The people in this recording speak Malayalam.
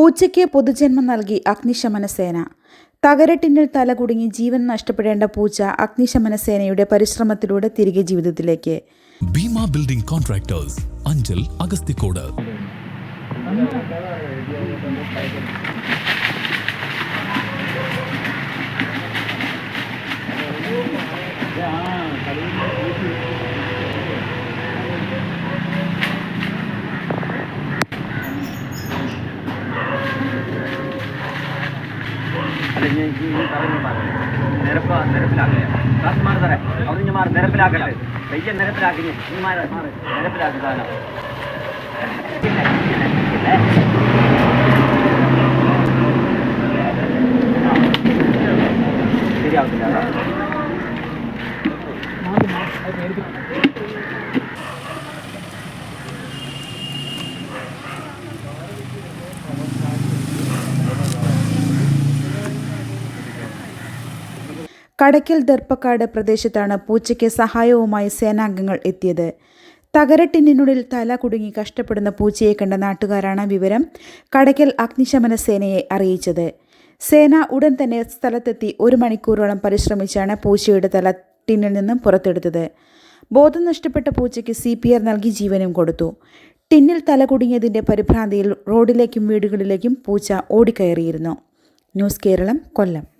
പൂച്ചയ്ക്ക് പൊതുജന്മം നൽകി അഗ്നിശമന സേന തകരട്ടിന്നിൽ തലകുടുങ്ങി ജീവൻ നഷ്ടപ്പെടേണ്ട പൂച്ച അഗ്നിശമന സേനയുടെ പരിശ്രമത്തിലൂടെ തിരികെ ജീവിതത്തിലേക്ക്. ഭീമ ബിൽഡിംഗ് കോൺട്രാക്ടേഴ്സ് അഞ്ചൽ അഗസ്തിക്കോട് അല്ല ഞാൻ ഈ ഈ പറയുന്ന മാറി നിരപ്പ് നിരപ്പിലാക്കുക ക്ലാസ് മാറി തരാം. അവിടെ ഞാൻ മാറി നിരപ്പിലാക്കട്ടെ. പയ്യ നിരപ്പിലാക്കി നീ മാറി മാറി. നിരപ്പിലാക്കി സാധനം. ശരിയാവത്തില്ല കടയ്ക്കൽ ദർപ്പക്കാട് പ്രദേശത്താണ് പൂച്ചയ്ക്ക് സഹായവുമായി സേനാംഗങ്ങൾ എത്തിയത്. തകരട്ടിനുള്ളിൽ തല കുടുങ്ങി കഷ്ടപ്പെടുന്ന പൂച്ചയെ കണ്ട നാട്ടുകാരാണ് വിവരം കടയ്ക്കൽ അഗ്നിശമന സേനയെ അറിയിച്ചത്. സേന ഉടൻ തന്നെ സ്ഥലത്തെത്തി ഒരു മണിക്കൂറോളം പരിശ്രമിച്ചാണ് പൂച്ചയുടെ തല ടിന്നിൽ നിന്നും പുറത്തെടുത്തത്. ബോധം നഷ്ടപ്പെട്ട പൂച്ചയ്ക്ക് സി പി ആർ നൽകി ജീവനും കൊടുത്തു. ടിന്നിൽ തല കുടുങ്ങിയതിന്റെ പരിഭ്രാന്തിയിൽ റോഡിലേക്കും വീടുകളിലേക്കും പൂച്ച ഓടിക്കയറിയിരുന്നു. ന്യൂസ് കേരളം കൊല്ലം.